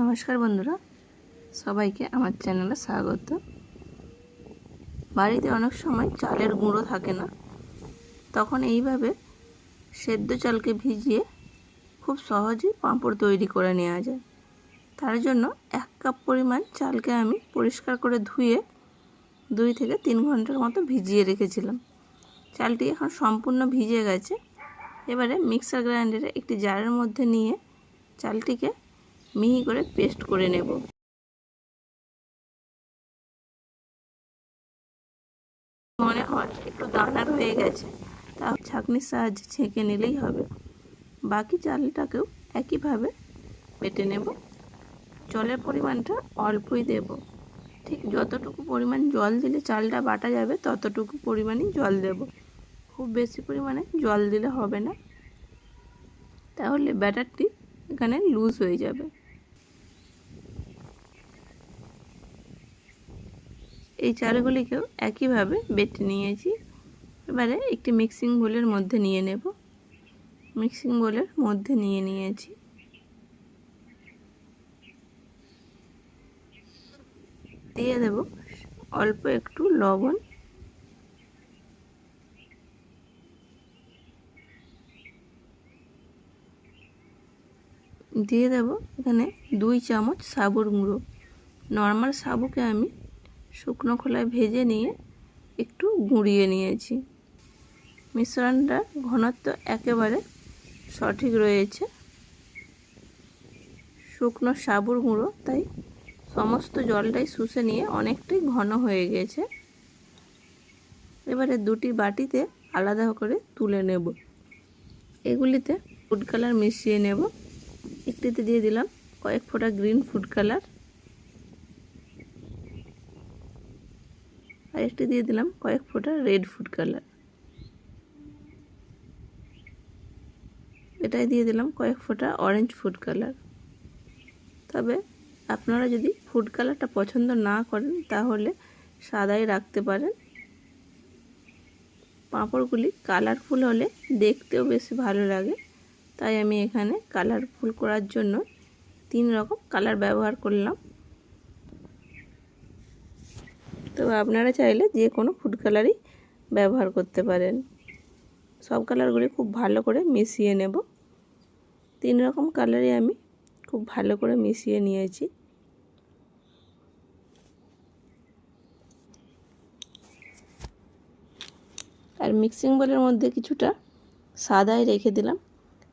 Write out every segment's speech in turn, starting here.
নমস্কার বন্ধুরা। সবাইকে আমার চ্যানেলে স্বাগত। বাড়িতে অনেক সময় চালের গুঁড়ো থাকে না। তখন এইভাবে সেদ্ধ চালকে ভিজিয়ে খুব সহজেই পাঁপড় তৈরি করে নেওয়া যায়। তার জন্য এক কাপ পরিমাণ চালকে আমি পরিষ্কার করে ধুয়ে দুই থেকে তিন ঘণ্টার মতো ভিজিয়ে রেখেছিলাম। চালটি এখন সম্পূর্ণ ভিজে গেছে। এবারে মিক্সার গ্রাইন্ডারে একটি জারের মধ্যে নিয়ে চালটিকে মিহি করে পেস্ট করে নেব। মনে হয় একটু দানার হয়ে গেছে, তা ছাঁকনির সাহায্যে ছেঁকে নিলেই হবে। বাকি চালটাকেও একইভাবে বেটে নেব। জলের পরিমাণটা অল্পই দেব। ঠিক যতটুকু পরিমাণ জল দিলে চালটা বাটা যাবে, ততটুকু পরিমাণই জল দেব। খুব বেশি পরিমাণে জল দিলে হবে না। তাহলে ব্যাটারটি এখানে লুজ হয়ে যাবে। এই চালগুলিকেও একইভাবে বেটে নিয়েছি। এবারে একটি মিক্সিং বোলের মধ্যে নিয়ে নেব। মিক্সিং বোলের মধ্যে নিয়ে নিয়েছি। দিয়ে দেব অল্প একটু লবণ। দিয়ে দেব এখানে দুই চামচ সাবুর গুঁড়ো। নর্মাল সাবুকে আমি শুকনো খোলায় ভেজে নিয়ে একটু গুঁড়িয়ে নিয়েছি। মিশ্রণটা ঘনত্ব একেবারে সঠিক রয়েছে। শুকনো সাবুর গুঁড়ো, তাই সমস্ত জলটাই শুষে নিয়ে অনেকটাই ঘন হয়ে গেছে। এবারে দুটি বাটিতে আলাদা করে তুলে নেব। এগুলিতে ফুড কালার মিশিয়ে নেব। একটিতে দিয়ে দিলাম কয়েক ফোঁটা গ্রিন ফুড কালার। আর একটি দিয়ে দিলাম কয়েক ফোঁটা রেড ফুড কালার এটাই দিয়ে দিলাম কয়েক ফোঁটা অরেঞ্জ ফুড কালার তবে আপনারা যদি ফুড কালারটা পছন্দ না করেন, তাহলে সাদাই রাখতে পারেন। পাঁপড়গুলি কালারফুল হলে দেখতেও বেশি ভালো লাগে। তাই আমি এখানে কালারফুল করার জন্য তিন রকম কালার ব্যবহার করলাম। তো আপনারা চাইলে যে কোনো ফুড কালারই ব্যবহার করতে পারেন। সব কালারগুলি খুব ভালো করে মিশিয়ে নেব। তিন রকম কালারই আমি খুব ভালো করে মিশিয়ে নিয়েছি। আর মিক্সিং বলের মধ্যে কিছুটা সাদাই রেখে দিলাম।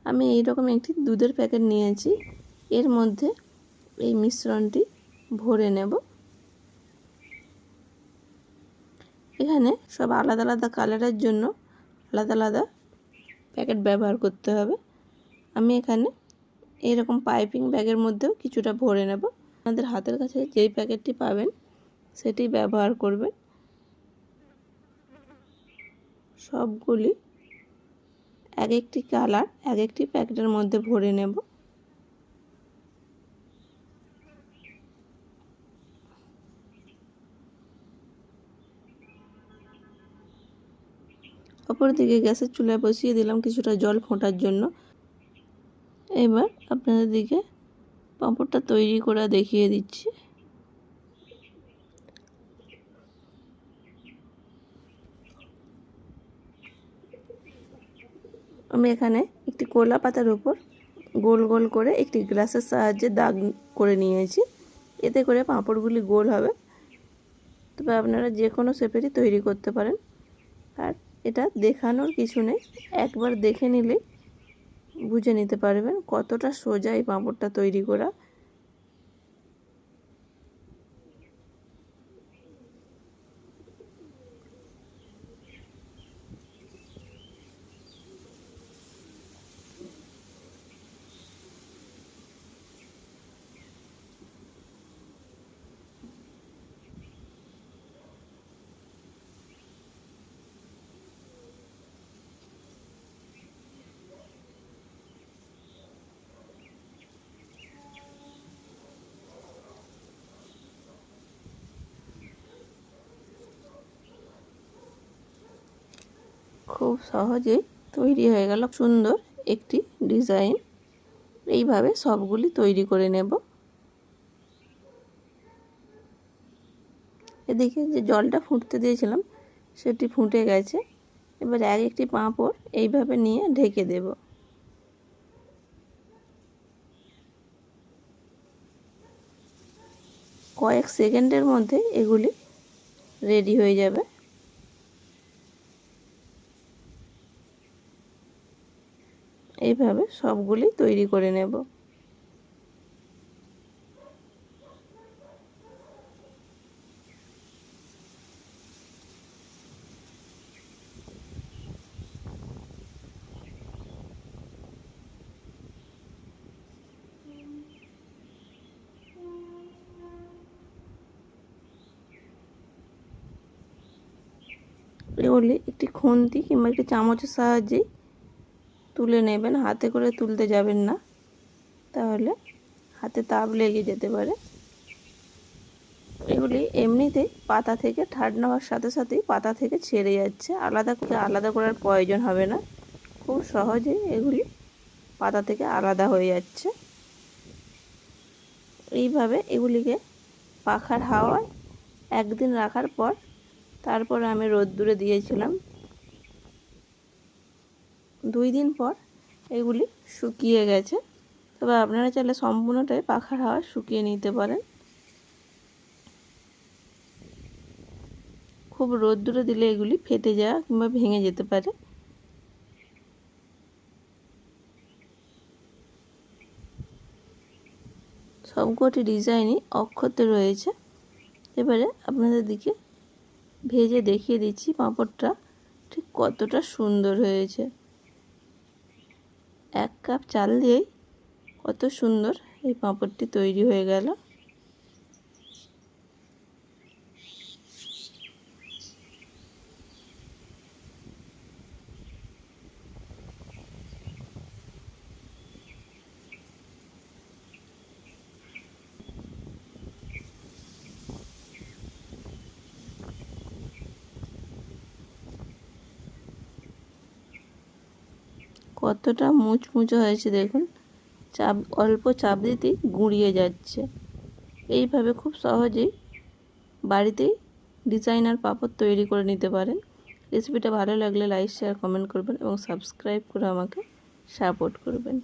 আমি এই রকম একটি দুধের প্যাকেট নিয়েছি। এর মধ্যে এই মিশ্রণটি ভরে নেব। এখানে সব আলাদা আলাদা কালারের জন্য আলাদা আলাদা প্যাকেট ব্যবহার করতে হবে। আমি এখানে এইরকম পাইপিং ব্যাগের মধ্যেও কিছুটা ভরে নেব। আপনাদের হাতের কাছে যেই প্যাকেটটি পাবেন, সেটি ব্যবহার করবেন। সবগুলি এক একটি কালার, এক একটি প্যাকেটের মধ্যে ভরে নেব। অপরদিকে গ্যাসের চুলায় বসিয়ে দিলাম কিছুটা জল ফোটার জন্য। এবার আপনাদের দিকে পাঁপড়টা তৈরি করা দেখিয়ে দিচ্ছি। আমি এখানে একটি কোলা পাতার উপর গোল গোল করে একটি গ্লাসের সাহায্যে দাগ করে নিয়েছি। এতে করে পাঁপড়গুলি গোল হবে। তবে আপনারা যে কোনো শেপেরই তৈরি করতে পারেন। আর এটা দেখানোর কিছু নেই। একবার দেখে নিলে বুঝে নিতে পারবেন কতটা সোজা এই পাঁপড়টা তৈরি করা। খুব সহজেই তৈরি হয়ে গেল। সুন্দর একটি ডিজাইন। এইভাবে সবগুলি তৈরি করে নেব। এদিকে যে জলটা ফুটতে দিয়েছিলাম, সেটি ফুটে গেছে। এবার এক একটি পাঁপড় এইভাবে নিয়ে ঢেকে দেব। কয়েক সেকেন্ডের মধ্যে এগুলি রেডি হয়ে যাবে। এইভাবে সবগুলি তৈরি করে নেব। এগুলি একটি খুন্তি কিংবা একটি চামচের সাহায্যেই তুলে নেবেন, হাতে করে তুলতে যাবেন না। তাহলে হাতে তাপ লেগে যেতে পারে। এগুলি এমনিতেই পাতা থেকে ঠান্ডা হওয়ার সাথে সাথেই পাতা থেকে ছেড়ে যাচ্ছে। আলাদা করে, আলাদা করার প্রয়োজন হবে না। খুব সহজেই এগুলি পাতা থেকে আলাদা হয়ে যাচ্ছে। এইভাবে এগুলিকে পাখার হাওয়ায় একদিন রাখার পর, তারপর আমি রোদ্দুরে দিয়েছিলাম। দুই দিন পর এগুলি শুকিয়ে গেছে। তবে আপনারা চাইলে সম্পূর্ণটাই পাখার হাওয়া শুকিয়ে নিতে পারেন। খুব রোদ্দুরে দিলে এগুলি ফেটে যাওয়া কিংবা ভেঙে যেতে পারে। সবকটি ডিজাইনই অক্ষত রয়েছে। এবারে আপনাদের দিকে ভেজে দেখিয়ে দিচ্ছি পাঁপড়টা ঠিক কতটা সুন্দর হয়েছে। এক কাপ চাল দিয়েই কত সুন্দর এই পাঁপড়টি তৈরি হয়ে গেল। কতটা মুচমুচো হয়েছে দেখুন। চাপ, অল্প চাপ দিতেই গুঁড়িয়ে যাচ্ছে। এইভাবে খুব সহজেই বাড়িতেই ডিজাইনার পাপড় তৈরি করে নিতে পারেন। রেসিপিটা ভালো লাগলে লাইক, শেয়ার, কমেন্ট করবেন এবং সাবস্ক্রাইব করে আমাকে সাপোর্ট করবেন।